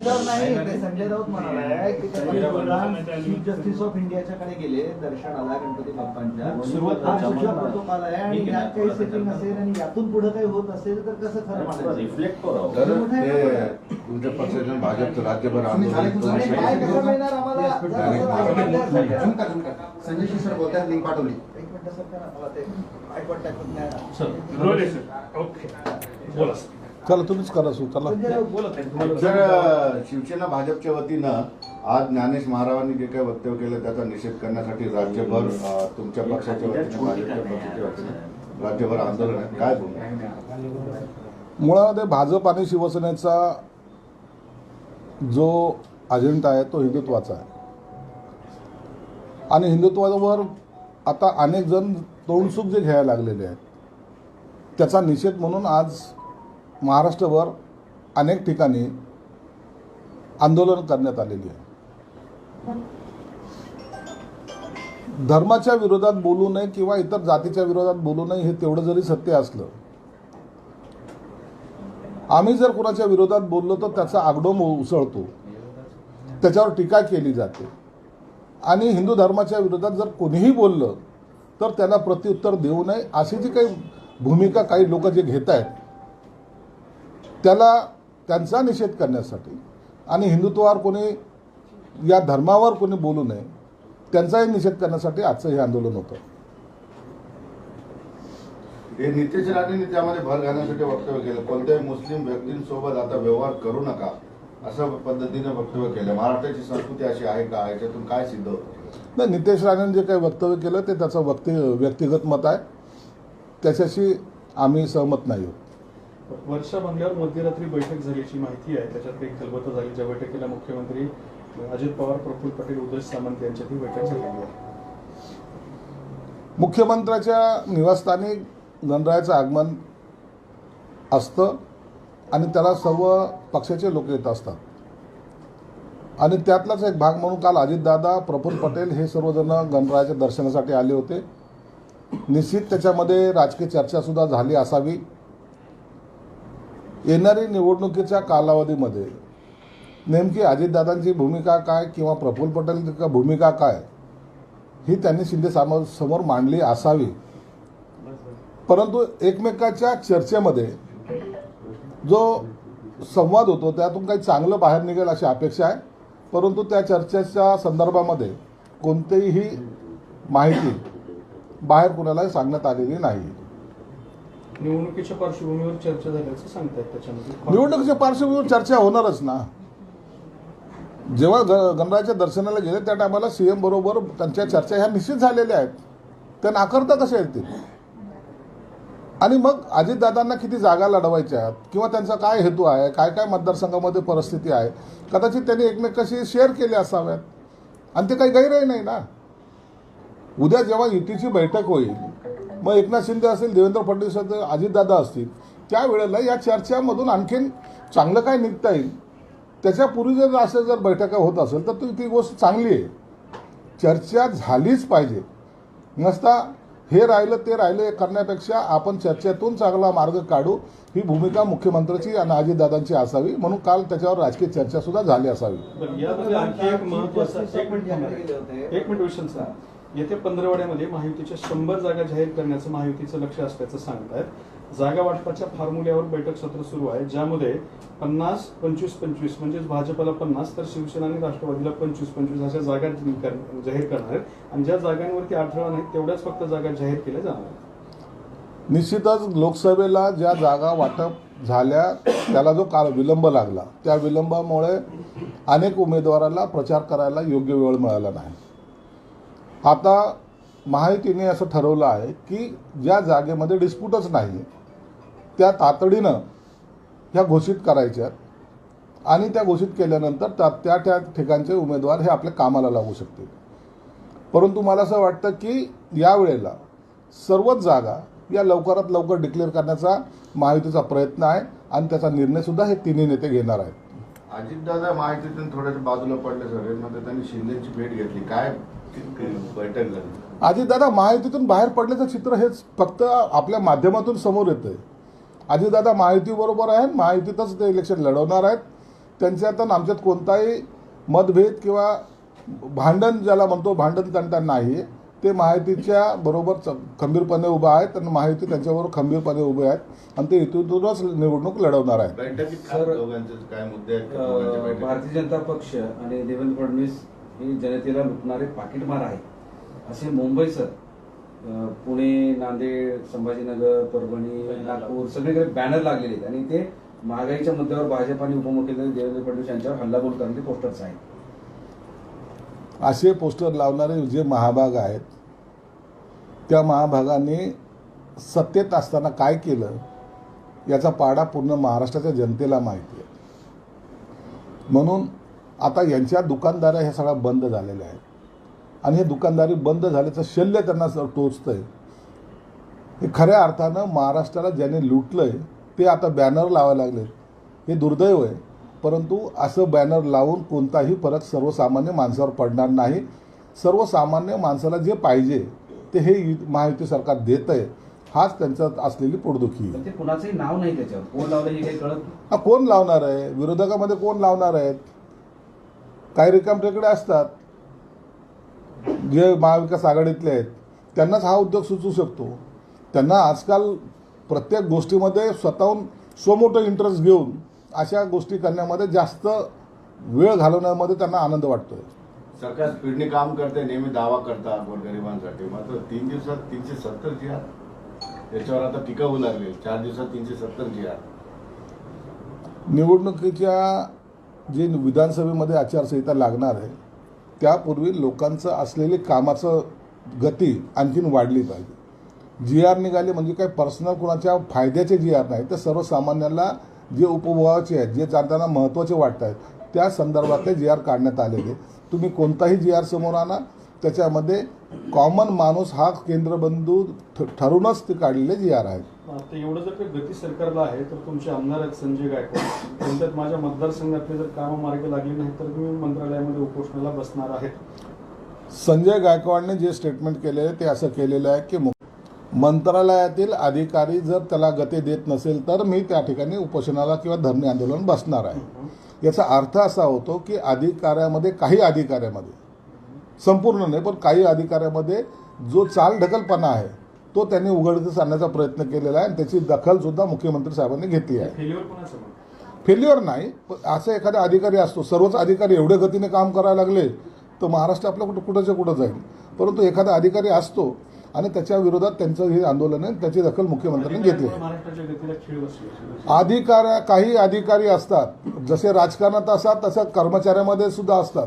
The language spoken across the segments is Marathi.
नाही ते संजय राऊत म्हणालाय की ते पंतप्रधान चीफ जस्टिस ऑफ इंडियाच्याकडे गेले दर्शनाला गणपती बाप्पांच्या. सुरुवात हा आहे आणि यात काही सेटिंग असेल आणि यातून पुढे काही होत असेल तर कसं खरं मानायचं रिफ्लेक्ट करावं तर ते तुमच्या पक्षाचे भाजपचं राज्यभर संजय शिरसाट बोलतात लिंक पाठवली. एक मिनिट सर करा मला ते. आय कॉन्टॅक्ट होत नाही सर. रोले सर ओके बोला सर चला तुम्हीच करा सु चला. बोला शिवसेना भाजपच्या वतीनं आज ज्ञानेश महारावांनी जे काही वक्तव्य केलं त्याचा निषेध करण्यासाठी राज्यभर तुमच्या पक्षाच्या वतीने भाजपच्या पक्षाच्या वतीने राज्यभर आंदोलन आहे. काय भूमिका मुळामध्ये भाजप आणि शिवसेनेचा जो अजेंडा आहे तो हिंदुत्वाचा आहे. आणि हिंदुत्वावर आता अनेक जण तोंडसुख जे घ्यायला लागलेले आहेत त्याचा निषेध म्हणून आज महाराष्ट्रभर अनेक ठिकाणी आंदोलन करण्यात आलेली आहे. धर्माच्या विरोधात बोलू नये किंवा इतर जातीच्या विरोधात बोलू नये हे तेवढं जरी सत्य असलं आम्ही जर कुणाच्या विरोधात बोललो तर त्याचा आगडोम उसळतो. त्याच्यावर टीका केली जाते. आणि हिंदू धर्माच्या विरोधात जर कोणीही बोललं तर त्याला प्रत्युत्तर देऊ नये अशी जी काही भूमिका काही लोक जे घेत आहेत त्याला त्यांचा निषेध करण्यासाठी आणि हिंदुत्वावर कोणी या धर्मावर कोणी बोलू नये त्यांचाही निषेध करण्यासाठी आजचं हे आंदोलन होतं. हे नितेश राणेंनी त्यामध्ये भर घालण्यासाठी वक्तव्य केलं. कोणत्याही मुस्लिम व्यक्तींसोबत आता व्यवहार करू नका असं पद्धतीने वक्तव्य केलं. महाराष्ट्राची संस्कृती अशी आहे का? याच्यातून काय सिद्ध होतं? नाही नितेश राणेंनी जे काही वक्तव्य केलं ते त्याचं वक्ति व्यक्तिगत मत आहे. त्याच्याशी आम्ही सहमत नाही आहोत. वर्षा बंगल्यावर मध्यरात्री बैठक झाल्याची माहिती आहे. त्याच्यात एक खलबत झाली. ज्या बैठकीला मुख्यमंत्री अजित पवार प्रफुल्ल पटेल उदय सामंत यांच्यातही बैठक झालेली आहे. मुख्यमंत्र्याच्या निवासस्थानी गणरायाचं आगमन असतं आणि त्याला सर्व पक्षाचे लोक येत असतात. आणि त्यातलाच एक भाग म्हणून काल अजितदादा प्रफुल्ल पटेल हे सर्वजण गणरायाच्या दर्शनासाठी आले होते. निश्चित त्याच्यामध्ये राजकीय चर्चासुद्धा झाली असावी. येणारी निवडणुकीच्या कालावधीमध्ये नेमकी अजितदादांची भूमिका काय किंवा प्रफुल्ल पटेल भूमिका काय ही त्यांनी शिंदे सामोर समोर मांडली असावी. परंतु एकमेकाच्या चर्चेमध्ये जो संवाद होतो त्यातून काही चांगलं बाहेर निघेल अशी अपेक्षा आहे. परंतु त्या चर्चेच्या संदर्भामध्ये कोणतीही माहिती बाहेर कुणालाही सांगण्यात आलेली नाही. निवडणुकीच्या पार्श्वभूमीवर चर्चा झाल्याचं सांगतायत त्याच्यामध्ये. निवडणुकीच्या पार्श्वभूमीवर चर्चा होणारच ना. जेव्हा ग दर्शनाला गेले त्या टायमाला सीएम बरोबर त्यांच्या चर्चा ह्या निश्चित झालेल्या आहेत. त्या नाकारता कशा येतील? आणि मग अजितदादांना किती जागा लढवायच्या आहेत? किंवा त्यांचा काय हेतू आहे? काय काय मतदारसंघामध्ये परिस्थिती आहे? कदाचित त्यांनी एकमेकाशी शेअर केले असाव्यात आणि ते काही गैरही नाही ना. उद्या जेव्हा युतीची बैठक होईल मग एकनाथ शिंदे असेल देवेंद्र फडणवीस असतील अजितदादा असतील त्यावेळेला या चर्चामधून आणखीन चांगलं काय निघता येईल? त्याच्यापूर्वी जर असं जर बैठका होत असेल तर ती ती गोष्ट चांगली आहे. चर्चा झालीच पाहिजे. नसता हे राहिलं ते राहिलं करण्यापेक्षा आपण चर्चेतून चांगला मार्ग काढू. ही भूमिका मुख्यमंत्र्याची आणि अजितदादांची असावी. म्हणून काल त्याच्यावर राजकीय चर्चासुद्धा झाली असावी. एक मिनिट येत्या पंधरवड्यामध्ये महायुतीच्या शंभर जागा जाहीर करण्याचं महायुतीचं लक्ष असल्याचं सांगत आहेत जागा वाटपाच्या फॉर्म्युल्यावर बैठक सत्र सुरू आहे ज्यामध्ये पन्नास पंचवीस पंचवीस म्हणजेच भाजपला पन्नास तर शिवसेना आणि राष्ट्रवादीला पंचवीस पंचवीस अशा जागा जाहीर करणार आहेत. आणि ज्या जागांवरती अडथळा नाही तेवढ्याच फक्त जागा जाहीर केल्या जाणार आहेत. निश्चितच लोकसभेला ज्या जागा वाटप झाल्या त्याला जो काल विलंब लागला त्या विलंबामुळे अनेक उमेदवाराला प्रचार करायला योग्य वेळ मिळाला नाही. आता महायुतीने असं ठरवलं आहे की ज्या जागेमध्ये डिस्प्यूटच नाही त्या तातडीनं ह्या घोषित करायच्या आणि त्या घोषित केल्यानंतर त्या त्या त्या ठिकाणचे उमेदवार हे आपल्या कामाला लागू शकतील. परंतु मला असं वाटतं की यावेळेला सर्वच जागा या लवकरात लवकर डिक्लेअर करण्याचा महायुतीचा प्रयत्न आहे आणि त्याचा निर्णयसुद्धा हे तिन्ही नेते घेणार आहेत. अजितदादा माहितीतून थोड्याशा बाजूला पडले सगळ्यांमध्ये त्यांनी शिंदेची भेट घेतली. काय झाली. अजितदादा महायुतीतून बाहेर पडल्याचं चित्र हेच फक्त आपल्या माध्यमातून समोर येतं आहे अजितदादा महायुतीबरोबर आहेत महायुतीतच ते इलेक्शन लढवणार आहेत. त्यांच्यात आमच्यात कोणताही मतभेद किंवा भांडण ज्याला म्हणतो भांडण तंटा नाही. ते महायुतीच्या बरोबर खंबीरपणे उभं आहेत आणि महायुती त्यांच्याबरोबर खंबीरपणे उभे आहेत आणि ते इथूनच निवडणूक लढवणार आहेत? भारतीय जनता पक्ष आणि देवेंद्र फडणवीस हे जनतेला लुटणारे पाकिटमार आहे असे मुंबईसर अ, पुणे नांदेड संभाजीनगर परभणी नागपूर सगळीकडे बॅनर लागलेले आहेत. आणि ते महागाईच्या मुद्द्यावर भाजप आणि उपमुख्यमंत्री देवेंद्र फडणवीस यांच्यावर हल्लाबोल करणारे पोस्टर्स आहेत. असे पोस्टर लावणारे जे महाभाग आहेत त्या महाभागाने सत्तेत असताना काय केलं याचा पाडा पूर्ण महाराष्ट्राच्या जनतेला माहिती आहे. म्हणून आता यांच्या दुकानदाऱ्या ह्या सगळ्या बंद झालेल्या आहेत. आणि हे दुकानदारी बंद झाल्याचं शल्य त्यांना स- टोचतंय. हे खऱ्या अर्थानं महाराष्ट्राला ज्याने लुटलंय ते आता बॅनर लावायला लागले हे दुर्दैव आहे. परंतु असं बॅनर लावून कोणताही फरक सर्वसामान्य माणसावर पडणार नाही. सर्वसामान्य माणसाला जे पाहिजे ते हे महायुती सरकार देत आहे हाच त्यांच्यात असलेली पोटदुखी आहे कुणाचंही नाव नाही त्याच्यावर. कोण लावलं हे काही कळत नाही. कोण लावणार आहे? विरोधकामध्ये कोण लावणार आहेत? काही रिकामटेकडे असतात. जे महाविकास आघाडीतले आहेत त्यांनाच हा उद्योग सुचू शकतो. त्यांना आजकाल प्रत्येक गोष्टीमध्ये स्वतःहून स्वमोठं इंटरेस्ट घेऊन अशा गोष्टी करण्यामध्ये जास्त वेळ घालवण्यामध्ये त्यांना आनंद वाटतोय. सरकार स्पीडने काम करते नेहमी दावा करता गोरगरिबांसाठी. मात्र तीन दिवसात तीनशे सत्तर जी आर याच्यावर आता टीका होऊ लागली. चार दिवसात तीनशे सत्तर जी आर निवडणुकीच्या जे विधानसभेमध्ये आचारसंहिता लागणार आहे त्यापूर्वी लोकांचं असलेली कामाचं गती आणखीन वाढली पाहिजे. जी आर निघाले म्हणजे काय पर्सनल कोणाच्या फायद्याचे जी आर नाही तर सर्वसामान्यांना जे उपभोगाचे आहेत जे चालताना महत्त्वाचे वाटत आहेत त्या संदर्भातले जी आर काढण्यात आलेले. तुम्ही कोणताही जी आर समोर आणा त्याच्यामध्ये कॉमन माणूस हा केंद्रबिंदू ठ- ठरूनच ते काढलेले जी आर आहेत. आता एवढं जर काही गती सरकारला आहे तर तुमचे आमदार आहेत संजय गायकवाड. त्यांच्यात माझ्या मतदारसंघातले जर कामं मार्गी लागली नाही तर तुम्ही मंत्रालयामध्ये उपोषणाला बसणार आहेत संजय गायकवाडने जे स्टेटमेंट केले ते असं केलेलं आहे की मु- मंत्रालयातील अधिकारी जर त्याला गती देत नसेल तर मी त्या ठिकाणी उपोषणाला किंवा धरणे आंदोलन बसणार आहे. याचा अर्थ असा होतो की अधिकाऱ्यामध्ये काही अधिकाऱ्यामध्ये संपूर्ण नाही पण काही अधिकाऱ्यामध्ये जो चालढकलपणा आहे तो त्यांनी उघडकीस आणण्याचा प्रयत्न केलेला आहे आणि त्याची दखलसुद्धा मुख्यमंत्री साहेबांनी घेतली आहे. फेल्युअर नाही पण असा एखादा अधिकारी असतो सर्वच अधिकारी एवढ्या गतीने काम करायला लागले तर महाराष्ट्र आपलं कुठं कुठंच्या कुठं जाईल? परंतु एखादा अधिकारी असतो आणि त्याच्या विरोधात त्यांचं हे आंदोलन आहे त्याची दखल मुख्यमंत्र्यांनी घेतली अधिकाऱ्या काही अधिकारी असतात जसे राजकारणात असतात तसं कर्मचाऱ्यामध्ये सुद्धा असतात.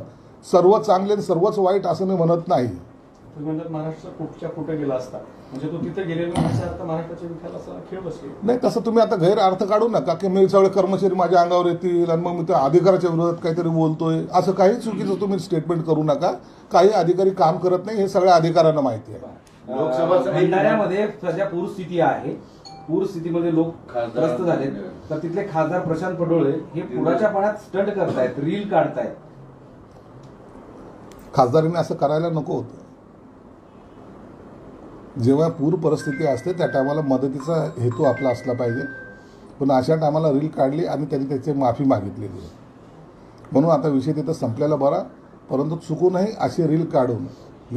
सर्व चांगले आणि सर्वच वाईट असं मी म्हणत नाही. तुम्ही म्हणतात महाराष्ट्र कुठच्या कुठे गेला असता. म्हणजे तो तिथे गेलेला नाही आता महाराष्ट्राच्या विकासाला खीळ बसली. नाही तसं तुम्ही आता गैर अर्थ काढू नका की मी सगळे कर्मचारी माझ्या अंगावर येतील आणि मग मी त्या अधिकाराच्या विरोधात काहीतरी बोलतोय. असं काही चुकीचं तुम्ही स्टेटमेंट करू नका. काही अधिकारी काम करत नाही हे सगळ्या अधिकाऱ्यांना माहिती आहे. लोकसभा सध्या पूरस्थिती आहे. पूरस्थितीमध्ये लोक खासदार- त्रस्त झालेत. तर तिथले खासदार प्रशांत पडोळे हे पुराच्या पाण्यात स्टंट करतायत रील काढतायत. खासदारीने असं करायला नको होतं. जेव्हा पूर परिस्थिती असते त्या टायमाला मदतीचा हेतू आपला असला पाहिजे. पण अशा टायमाला रील काढली आणि त्यांनी त्याची माफी मागितलेली आहे. म्हणून आता विषय तिथं संपलेला बरा परंतु चुकूनही अशी रील काढून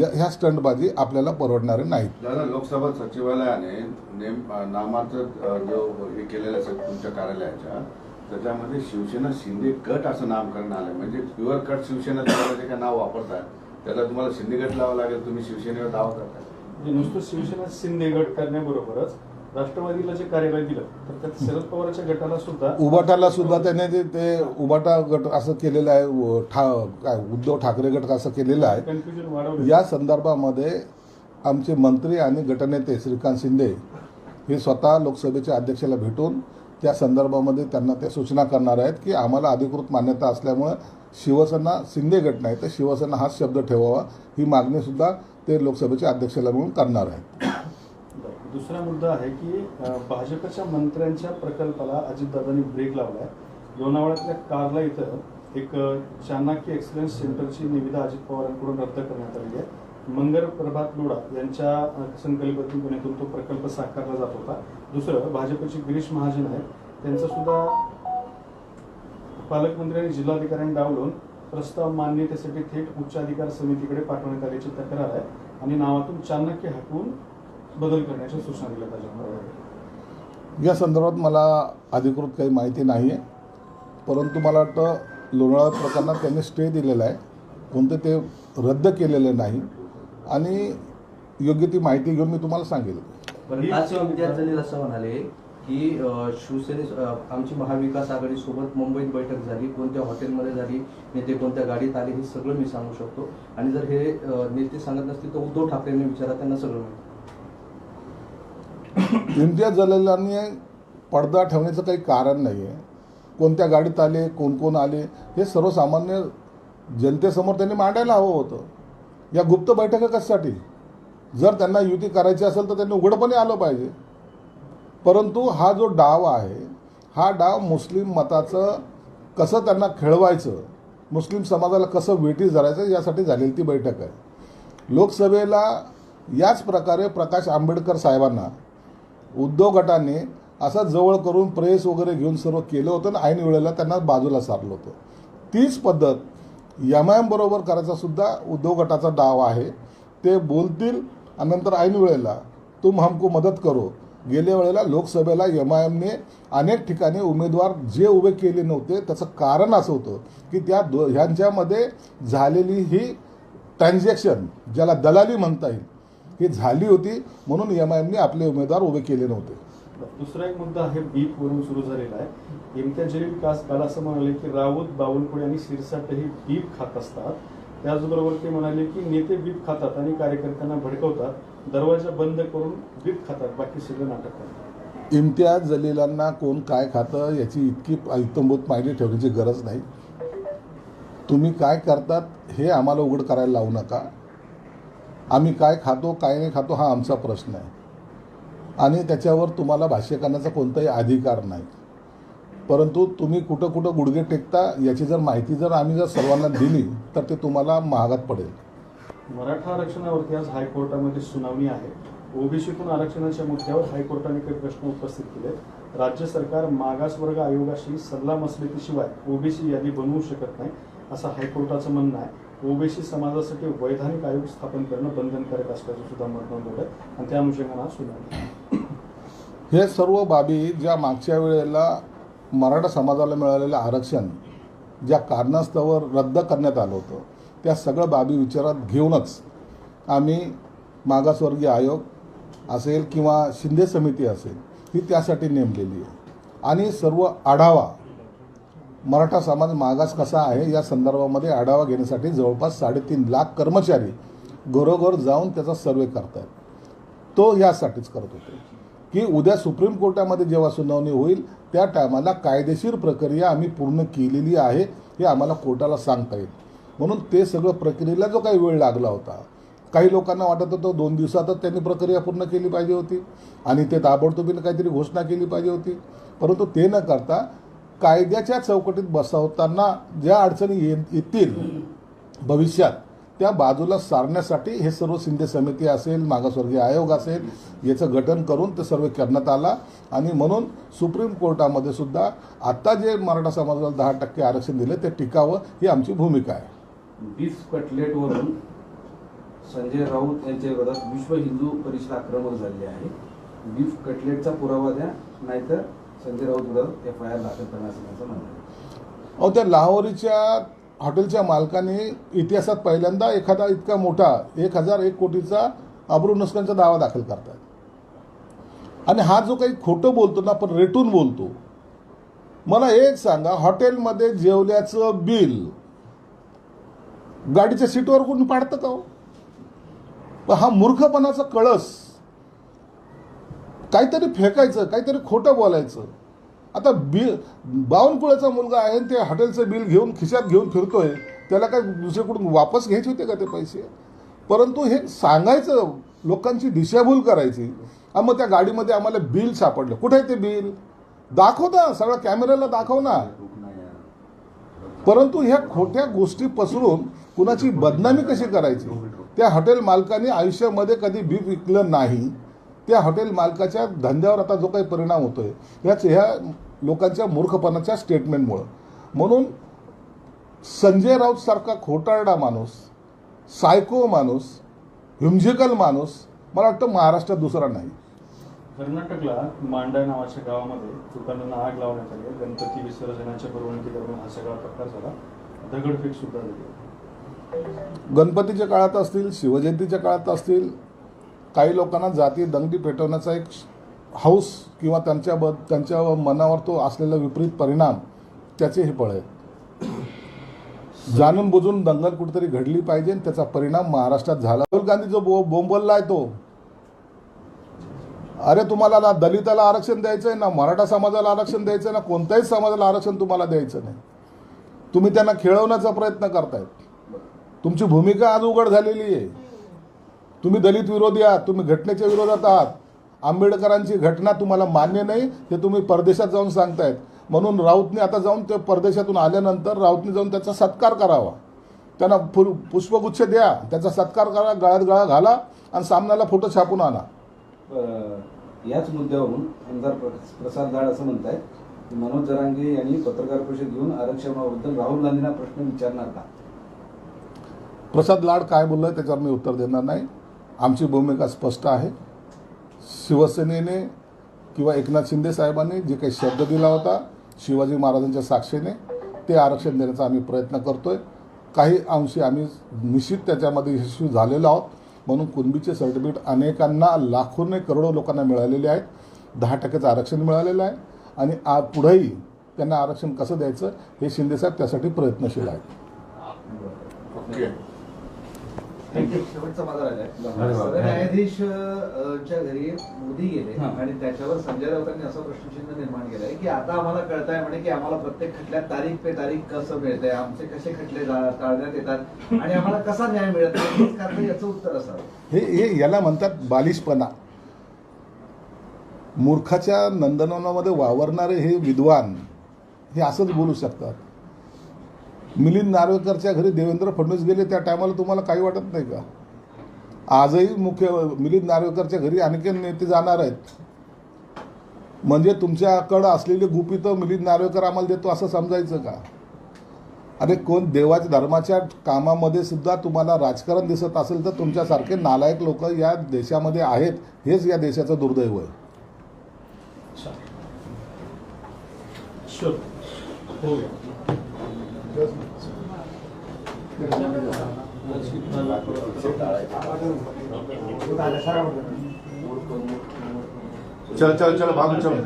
या- ह्या स्टंटबाजी आपल्याला परवडणारे नाहीत. दादा लोकसभा सचिवालयाने नेम नामाचं जो हे केलेलं असेल तुमच्या कार्यालयाच्या त्याच्यामध्ये शिवसेना शिंदे गट असं नामकरण आलं म्हणजे प्युअर कट शिवसेना जे काय नाव वापरताय त्याला तुम्हाला शिंदे गट लावावं लागेल तुम्ही शिवसेनेवर दावा करताय. म्हणजे नुसतं शिवसेना शिंदे गट करण्याबरोबरच राष्ट्रवादीला जे कार्यालय दिलं तर त्यात शरद पवारच्या गटाला सुद्धा उबाटाला सुद्धा त्याने ते ते उबाटा गट असं केलेलं आहे ठा काय उद्धव ठाकरे गट असं केलेलं आहे. कन्फ्युजन वाढवलं. या संदर्भामध्ये आमचे मंत्री आणि गटनेते श्रीकांत शिंदे हे स्वतः लोकसभेच्या अध्यक्षाला भेटून त्या संदर्भामध्ये त्यांना त्या सूचना करणार आहेत की आम्हाला अधिकृत मान्यता असल्यामुळं शिवसेना शिंदे गट नाही तर शिवसेना हाच शब्द ठेवावा. ही मागणीसुद्धा ते लोकसभेच्या अध्यक्षाला मिळून करणार आहेत. दुसरा मुद्दा आहे की भाजपच्या मंत्र्यांच्या प्रकल्पाला अजितदादांनी ब्रेक लावलाय. लोणावळ्यातल्या कारला इथं एक चाणक्य एक्सलन्स सेंटरची निविदा अजित पवारांकडून रद्द करण्यात आली आहे. मंगर प्रभात लोडा यांच्या अं, संकल्पनेतून तो प्रकल्प साकारला जात होता. दुसरं भाजपचे गिरीश महाजन आहेत. त्यांचं सुद्धा पालकमंत्री आणि जिल्हाधिकाऱ्यांनी डावलून प्रस्ताव मान्यतेसाठी थेट उच्चाधिकार समितीकडे पाठवण्यात आल्याची तक्रार आहे आणि नावातून चाणक्य हटवून बदल करण्याच्या सूचना दिल्या त्याच्यामध्ये या संदर्भात मला अधिकृत काही माहिती नाही आहे. परंतु मला वाटतं लोणावळा प्रकरणात त्यांनी स्टे दिलेला आहे. कोणतं ते रद्द केलेलं नाही. आणि योग्य ती माहिती घेऊन मी तुम्हाला सांगेल. जलील असं म्हणाले की शिवसेने आमची महाविकास आघाडी सोबत मुंबईत बैठक झाली कोणत्या हॉटेलमध्ये झाली नेते कोणत्या गाडीत आले हे सगळं मी सांगू शकतो. आणि जर हे नेते सांगत नसतील तर उद्धव ठाकरेंनी विचारा त्यांना सगळं माहिती. इम्तियाज जलालांनी पडदा ठेवण्याचं काही कारण नाही आहे कोणत्या गाडीत आले कोण कोण आले हे सर्वसामान्य जनतेसमोर त्यांनी मांडायला हवं होतं. या गुप्त बैठका कशासाठी? जर त्यांना युती करायची असेल तर त्यांनी उघडपणे आलं पाहिजे. परंतु हा जो डाव आहे हा डाव मुस्लिम मताचं कसं त्यांना खेळवायचं मुस्लिम समाजाला कसं वेटी धरायचं यासाठी झालेली ती बैठक आहे. लोकसभेला याच प्रकारे प्रकाश आंबेडकर साहेबांना उद्योग गटाने असा जवळ करून प्रेस वगैरे घेऊन सर्व केलं होतं आणि ऐन वेळेला त्यांना बाजूला सारलं होतं. तीच पद्धत एम आय एम बरोबर करायचा सुद्धा उद्योग गटाचा डाव आहे. ते बोलतील आणि नंतर ऐन वेळेला तुम हमको मदत करो. गेल्या वेळेला लोकसभेला एम आय एमने अनेक ठिकाणी उमेदवार जे उभे केले नव्हते त्याचं कारण असं होतं की त्या दो ह्यांच्यामध्ये झालेली ही ट्रान्झॅक्शन ज्याला दलाली म्हणता येईल ही झाली होती म्हणून एम आय एमने आपले उमेदवार उभे केले नव्हते. दुसरा एक मुद्दा आहे बीप वरून सुरू झालेला आहे. इम्तियाज जलील कास काल असं म्हणाले की राऊत बावनकुळे आणि सिरसाट हे बीप खात असतात. त्याचबरोबर ते म्हणाले की नेते बीप खातात आणि कार्यकर्त्यांना भडकवतात दरवाजा बंद करून बीप खातात बाकी सगळं नाटक करतात. इम्तियाज जलीलांना कोण काय खातं याची इतकी इतंभूत माहिती ठेवण्याची गरज नाही. तुम्ही काय करतात हे आम्हाला उघड करायला लावू नका. आम्ही काय खातो काय नाही खातो हा आमचा प्रश्न आहे. आणि त्याच्यावर तुम्हाला भाष्य करण्याचा कोणताही अधिकार नाही. परंतु तुम्ही कुठं कुठं गुडघे टेकता याची जर माहिती जर आम्ही जर सर्वांना दिली तर ते तुम्हाला महागात पडेल. मराठा आरक्षणावरती आज हायकोर्टामध्ये सुनावणी आहे. ओबीसीतून आरक्षणाच्या मुद्द्यावर हायकोर्टाने काही प्रश्न उपस्थित केले राज्य सरकार मागासवर्ग आयोगाशी सल्ला मसलतीशिवाय ओबीसी यादी बनवू शकत नाही असं हायकोर्टाचं म्हणणं आहे. ओबीसी समाजासाठी वैधानिक आयोग स्थापन करणं बंधनकारक असल्याचं सुद्धा मत नोंदवलं आणि त्या अनुषंगानं सुनावणी हे सर्व बाबी ज्या मागच्या वेळेला मराठा समाजाला मिळालेलं आरक्षण ज्या कारणास्तव रद्द करण्यात आलं होतं त्या सगळ्या बाबी विचारात घेऊनच आम्ही मागासवर्गीय आयोग असेल किंवा शिंदे समिती असेल ही त्यासाठी नेमलेली आहे. आणि सर्व आढावा मराठा समाज मागास कसा आहे या संदर्भामध्ये आढावा घेण्यासाठी जवळपास साडेतीन लाख कर्मचारी घरोघर जाऊन त्याचा सर्वे करतायत. तो यासाठीच करत होते. की उद्या सुप्रीम कोर्टामध्ये जेव्हा सुनावणी होईल त्या टायमाला कायदेशीर प्रक्रिया आम्ही पूर्ण केलेली आहे हे आम्हाला कोर्टाला सांगता येईल. म्हणून ते सगळं प्रक्रियेला जो काही वेळ लागला होता काही लोकांना वाटत होतं दोन दिवसातच त्यांनी प्रक्रिया पूर्ण केली पाहिजे होती आणि ते ताबडतोबीनं काहीतरी घोषणा केली पाहिजे होती. परंतु ते न करता कायद्याच्या चौकटीत बसवताना ज्या अडचणी ये येतील भविष्यात त्या बाजूला सारण्यासाठी हे सर्व शिंदे समिती असेल मागासवर्गीय आयोग असेल याचं गठन करून ते सर्व करण्यात आला. आणि म्हणून सुप्रीम कोर्टामध्ये सुद्धा आता जे मराठा समाजाला दहा टक्के आरक्षण दिले ते टिकावं ही आमची भूमिका आहे. बीफ कटलेटवरून संजय राऊत यांच्या विरोधात विश्व हिंदू परिषद आक्रमक झालेली आहे. बीफ कटलेटचा पुरावा द्या नाहीतर संजय राऊत विरोधात एफ आय आर दाखल करण्याचं त्यांचं म्हणणं आहे. अहो त्या लाहोरीच्या हॉटेलच्या मालकाने इतिहासात पहिल्यांदा एखादा इतका मोठा एक हजार एक कोटीचा अब्रू नुकसानचा दावा दाखल करतात आणि हा जो काही खोटं बोलतो ना आपण रेटून बोलतो. मला एक सांगा हॉटेलमध्ये जेवल्याचं बिल गाडीच्या सीटवर कोणी पाडतं का हो? हा मूर्खपणाचा कळस काहीतरी फेकायचं काहीतरी खोटं बोलायचं. आता बिल बावनकुळाचा मुलगा आहे आणि ते हॉटेलचं बिल घेऊन खिशात घेऊन फिरतोय त्याला काय दुसरीकडून वापस घ्यायचे होते का ते पैसे? परंतु हे सांगायचं लोकांची दिशाभूल करायची. आणि मग त्या गाडीमध्ये आम्हाला बिल सापडलं. कुठे आहे ते बिल? दाखव ना सगळं कॅमेऱ्याला दाखव ना. परंतु ह्या खोट्या गोष्टी पसरून कुणाची बदनामी कशी करायची? त्या हॉटेल मालकाने आयुष्यामध्ये कधी बी विकलं नाही. त्या हॉटेल मालकाच्या धंद्यावर आता जो काही परिणाम होतोय याच ह्या लोकांच्या मूर्खपणाच्या स्टेटमेंटमुळं म्हणून संजय राऊत सारखा खोटारडा माणूस सायको माणूस हिमजिकल माणूस मला वाटतं महाराष्ट्रात दुसरा नाही. कर्नाटकला मांडा नावाच्या गावामध्ये दुकानांना आग लावण्यात आली. गणपती विसर्जनाच्या परवानगी दरम्यान हा सगळा प्रकार झाला. दगडफेक सुद्धा झाली. गणपतीच्या काळात असतील शिवजयंतीच्या काळात असतील काही लोकांना जाती दंगली पेटवण्याचा एक हौस किंवा त्यांच्या ब त्यांच्या मनावर तो असलेला विपरीत परिणाम त्याचे हे फळ आहे. जाणून बुजून दंगल कुठेतरी घडली पाहिजे आणि त्याचा परिणाम महाराष्ट्रात झाला. राहुल गांधी जो बो बोंबलला आहे तो. अरे तुम्हाला ना दलिताला आरक्षण द्यायचं आहे ना मराठा समाजाला आरक्षण द्यायचं आहे ना कोणत्याही समाजाला आरक्षण तुम्हाला द्यायचं नाही. तुम्ही त्यांना खेळवण्याचा प्रयत्न करतायत. तुमची भूमिका आज उघड झालेली आहे. तुम्ही दलित विरोधी आहात तुम्ही घटनेच्या विरोधात आहात. आंबेडकरांची घटना तुम्हाला मान्य नाही हे तुम्ही परदेशात जाऊन सांगतायत. म्हणून राऊतने आता जाऊन ते परदेशातून आल्यानंतर राऊतने जाऊन त्याचा सत्कार करावा. त्यांना फु पुष्पगुच्छ द्या त्याचा सत्कार करा गळ्यात गळा घाला आणि सामन्याला फोटो छापून आणा. याच मुद्द्यावरून आमदार प्र- प्रसाद लाड असं म्हणतायत की मनोज जरांगे यांनी पत्रकार परिषद घेऊन आरक्षणाबद्दल राहुल गांधींना प्रश्न विचारणार का? प्रसाद लाड काय बोललं त्याच्यावर मी उत्तर देणार नाही. आमची भूमिका स्पष्ट आहे. शिवसेनेने किंवा एकनाथ शिंदे साहेबांनी जे काही शब्द दिला होता शिवाजी महाराजांच्या साक्षीने ते आरक्षण देण्याचा आम्ही प्रयत्न करतो आहे काही अंशी आम्ही निश्चित त्याच्यामध्ये यशस्वी झालेलो आहोत. म्हणून कुणबीचे सर्टिफिकेट अनेकांना लाखोने करोडो लोकांना मिळालेले आहेत. दहा टक्क्याचं आरक्षण मिळालेलं आहे. आणि आ पुढेही त्यांना आरक्षण कसं द्यायचं हे शिंदेसाहेब त्यासाठी प्रयत्नशील आहेत. ओके. शेवटचा माझा राजा अ, च्या घरी मोदी गेले. आणि त्याच्यावर संजय राऊतांनी असं प्रश्नचिन्ह निर्माण केलंय की आता आम्हाला कळतंय म्हणे की आम्हाला प्रत्येक खटल्यात तारीख पे तारीख कसं मिळतंय आमचे कसे खटले टाळण्यात येतात आणि आम्हाला कसा न्याय मिळत नाही? कारण याचं उत्तर असावं. हे हे याला म्हणतात बालिशपणा. मूर्खाच्या नंदनवनामध्ये वावरणारे हे विद्वान हे असंच बोलू शकतात. मिलिंद नार्वेकरच्या घरी देवेंद्र फडणवीस गेले त्या टायमाला तुम्हाला काही वाटत नाही का? आजही मुख्य मिलिंद नार्वेकरच्या घरी आणखी नेते जाणार आहेत. म्हणजे तुमच्याकडं असलेली गुपितं मिलिंद नार्वेकर आम्हाला देतो असं समजायचं का? अरे कोण देवाच्या धर्माच्या कामामध्ये सुद्धा तुम्हाला राजकारण दिसत असेल तर तुमच्यासारखे नालायक लोक या देशामध्ये आहेत हेच या देशाचं दुर्दैव आहे. शुअर हो. चल चल चल भाग चल